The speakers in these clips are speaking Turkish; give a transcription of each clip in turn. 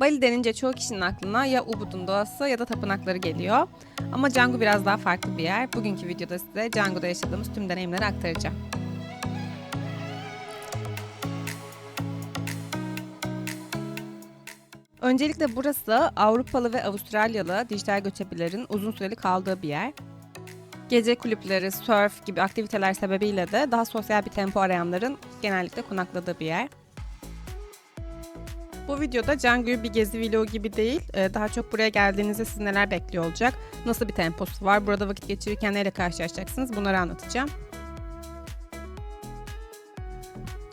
Bali denince çoğu kişinin aklına ya Ubud'un doğası ya da tapınakları geliyor. Ama Canggu biraz daha farklı bir yer. Bugünkü videoda size Canggu'da yaşadığımız tüm deneyimleri aktaracağım. Öncelikle burası Avrupalı ve Avustralyalı dijital göçebelerin uzun süreli kaldığı bir yer. Gece kulüpleri, surf gibi aktiviteler sebebiyle de daha sosyal bir tempo arayanların genellikle konakladığı bir yer. Bu videoda Canggu'yu bir gezi vlogu gibi değil, e, daha çok buraya geldiğinizde sizi neler bekliyor olacak, nasıl bir temposu var, burada vakit geçirirken neyle karşılaşacaksınız bunları anlatacağım.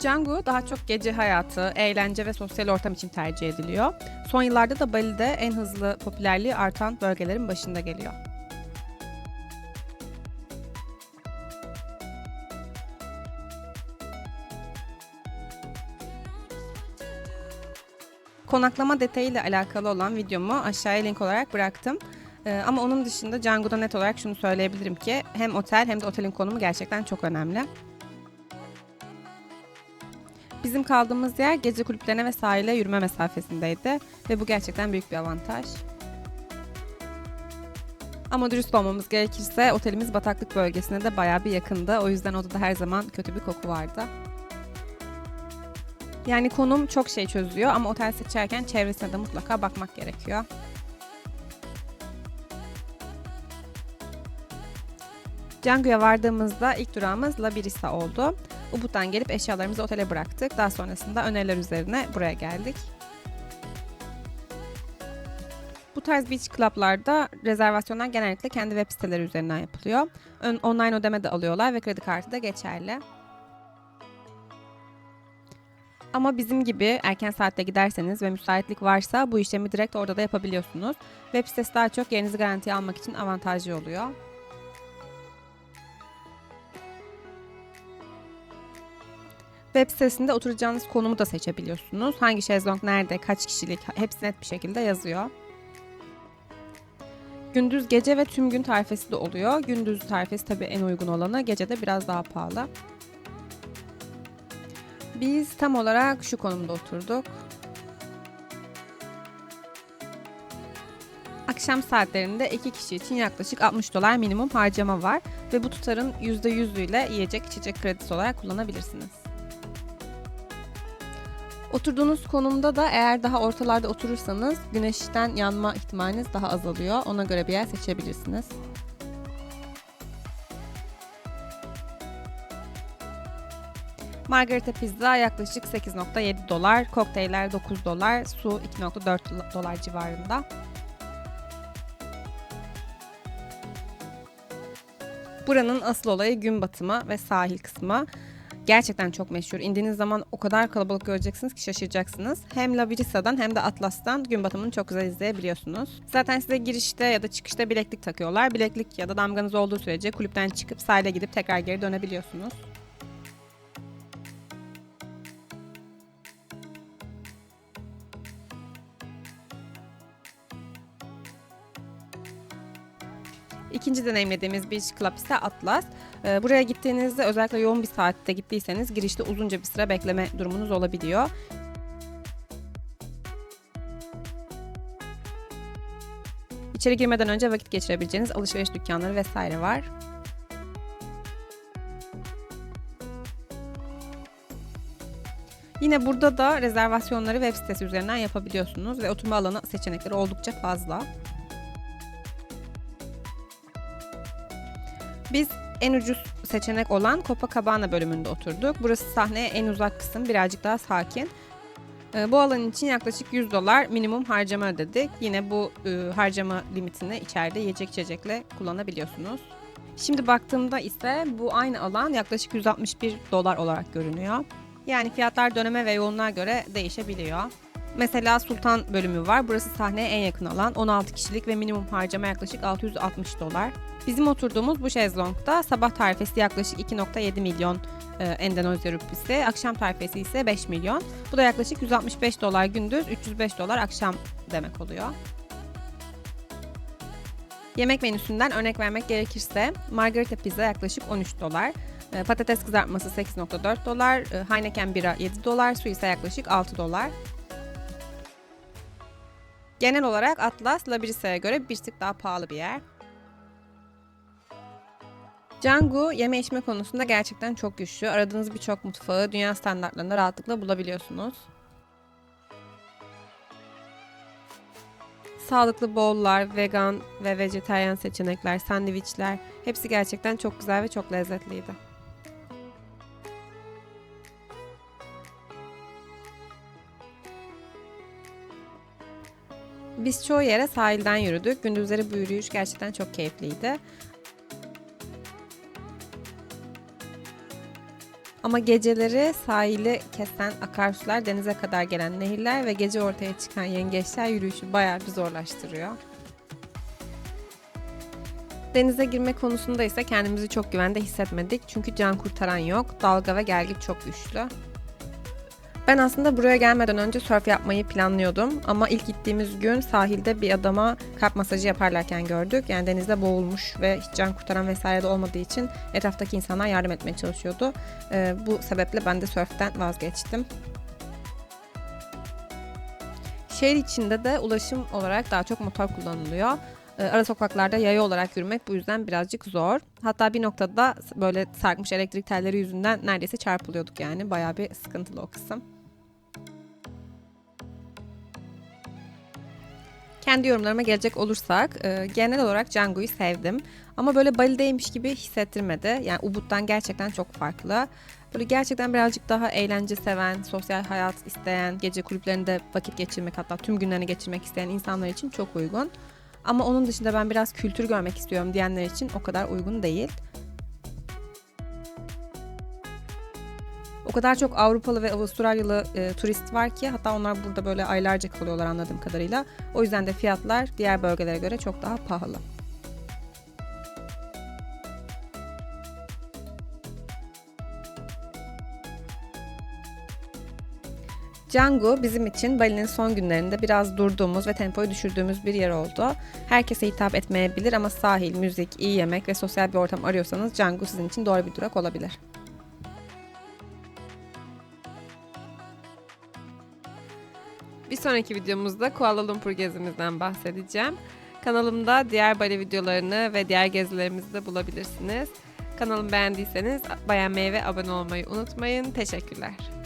Canggu daha çok gece hayatı, eğlence ve sosyal ortam için tercih ediliyor. Son yıllarda da Bali'de en hızlı popülerliği artan bölgelerin başında geliyor. Konaklama detayıyla alakalı olan videomu aşağıya link olarak bıraktım. Ee, ama onun dışında Canggu'da net olarak şunu söyleyebilirim ki hem otel hem de otelin konumu gerçekten çok önemli. Bizim kaldığımız yer gece kulüplerine ve sahile yürüme mesafesindeydi ve bu gerçekten büyük bir avantaj. Ama dürüst olmamız gerekirse otelimiz bataklık bölgesine de bayağı bir yakındı. O yüzden odada her zaman kötü bir koku vardı. Yani konum çok şey çözüyor ama otel seçerken çevresine de mutlaka bakmak gerekiyor. Canggu'ya vardığımızda ilk durağımız La Birisa oldu. Ubud'dan gelip eşyalarımızı otele bıraktık. Daha sonrasında öneriler üzerine buraya geldik. Bu tarz beach club'larda rezervasyonlar genellikle kendi web siteleri üzerinden yapılıyor. Online ödeme de alıyorlar ve kredi kartı da geçerli. Ama bizim gibi erken saatte giderseniz ve müsaitlik varsa bu işlemi direkt orada da yapabiliyorsunuz. Web sitesi daha çok yerinizi garantiye almak için avantajlı oluyor. Web sitesinde oturacağınız konumu da seçebiliyorsunuz. Hangi şezlong nerede, kaç kişilik hepsi net bir şekilde yazıyor. Gündüz, gece ve tüm gün tarifesi de oluyor. Gündüz tarifesi tabii en uygun olanı, gece de biraz daha pahalı. Biz tam olarak şu konumda oturduk. Akşam saatlerinde iki kişi için yaklaşık 60 dolar minimum harcama var ve bu tutarın %100'ü ile yiyecek içecek kredisi olarak kullanabilirsiniz. Oturduğunuz konumda da eğer daha ortalarda oturursanız güneşten yanma ihtimaliniz daha azalıyor. Ona göre bir yer seçebilirsiniz. Margarita pizza yaklaşık 8.7 dolar, kokteyller 9 dolar, su 2.4 dolar civarında. Buranın asıl olayı gün batımı ve sahil kısmı. Gerçekten çok meşhur. İndiğiniz zaman o kadar kalabalık göreceksiniz ki şaşıracaksınız. Hem La Virisa'dan hem de Atlas'tan gün batımını çok güzel izleyebiliyorsunuz. Zaten size girişte ya da çıkışta bileklik takıyorlar. Bileklik ya da damganız olduğu sürece kulüpten çıkıp sahile gidip tekrar geri dönebiliyorsunuz. İkinci deneyimlediğimiz Beach Club ise Atlas. Ee, Buraya gittiğinizde özellikle yoğun bir saatte gittiyseniz girişte uzunca bir sıra bekleme durumunuz olabiliyor. İçeri girmeden önce vakit geçirebileceğiniz alışveriş dükkanları vesaire var. Yine burada da rezervasyonları web sitesi üzerinden yapabiliyorsunuz ve oturma alanı seçenekleri oldukça fazla. Biz en ucuz seçenek olan Copacabana bölümünde oturduk. Burası sahneye en uzak kısım, birazcık daha sakin. Ee, Bu alan için yaklaşık 100 dolar minimum harcama ödedik. Yine bu e, harcama limitini içeride yiyecek içecekle kullanabiliyorsunuz. Şimdi baktığımda ise bu aynı alan yaklaşık 161 dolar olarak görünüyor. Yani fiyatlar döneme ve yoğunluğa göre değişebiliyor. Mesela Sultan bölümü var. Burası sahneye en yakın alan. 16 kişilik ve minimum harcama yaklaşık 660 dolar. Bizim oturduğumuz bu şezlongda sabah tarifesi yaklaşık 2.7 milyon e, Endonezya rupisi, akşam tarifesi ise 5 milyon. Bu da yaklaşık 165 dolar gündüz, 305 dolar akşam demek oluyor. Yemek menüsünden örnek vermek gerekirse margarita pizza yaklaşık 13 dolar, e, patates kızartması 8.4 dolar, e, Heineken bira 7 dolar, su ise yaklaşık 6 dolar. Genel olarak Atlas, Labirisa'ya göre bir tık daha pahalı bir yer. Canggu yeme içme konusunda gerçekten çok güçlü. Aradığınız birçok mutfağı dünya standartlarında rahatlıkla bulabiliyorsunuz. Sağlıklı bowl'lar, vegan ve vejetaryen seçenekler, sandviçler hepsi gerçekten çok güzel ve çok lezzetliydi. Biz çoğu yere sahilden yürüdük. Gündüzleri bu yürüyüş gerçekten çok keyifliydi. Ama geceleri sahili kesen akarsular, denize kadar gelen nehirler ve gece ortaya çıkan yengeçler yürüyüşü bayağı bir zorlaştırıyor. Denize girme konusunda ise kendimizi çok güvende hissetmedik çünkü can kurtaran yok, dalga ve gelgit çok güçlü. Ben aslında buraya gelmeden önce surf yapmayı planlıyordum ama ilk gittiğimiz gün sahilde bir adama kalp masajı yaparlarken gördük. Yani denizde boğulmuş ve hiç can kurtaran vesaire de olmadığı için etraftaki insanlar yardım etmeye çalışıyordu. Ee, bu sebeple ben de surften vazgeçtim. Şehir içinde de ulaşım olarak daha çok motor kullanılıyor. Ee, Ara sokaklarda yaya olarak yürümek bu yüzden birazcık zor. Hatta bir noktada böyle sarkmış elektrik telleri yüzünden neredeyse çarpılıyorduk yani. Bayağı bir sıkıntılı o kısım. Kendi yorumlarıma gelecek olursak e, genel olarak Django'yu sevdim. Ama böyle Bali'deymiş gibi hissettirmedi. Yani Ubud'dan gerçekten çok farklı. Böyle gerçekten birazcık daha eğlence seven, sosyal hayat isteyen, gece kulüplerinde vakit geçirmek hatta tüm günlerini geçirmek isteyen insanlar için çok uygun. Ama onun dışında ben biraz kültür görmek istiyorum diyenler için o kadar uygun değil. O kadar çok Avrupalı ve Avustralyalı e, turist var ki hatta onlar burada böyle aylarca kalıyorlar anladığım kadarıyla. O yüzden de fiyatlar diğer bölgelere göre çok daha pahalı. Canggu bizim için Bali'nin son günlerinde biraz durduğumuz ve tempoyu düşürdüğümüz bir yer oldu. Herkese hitap etmeyebilir ama sahil, müzik, iyi yemek ve sosyal bir ortam arıyorsanız Canggu sizin için doğru bir durak olabilir. Bir sonraki videomuzda Kuala Lumpur gezimizden bahsedeceğim. Kanalımda diğer Bali videolarını ve diğer gezilerimizi de bulabilirsiniz. Kanalımı beğendiyseniz beğenmeyi ve abone olmayı unutmayın. Teşekkürler.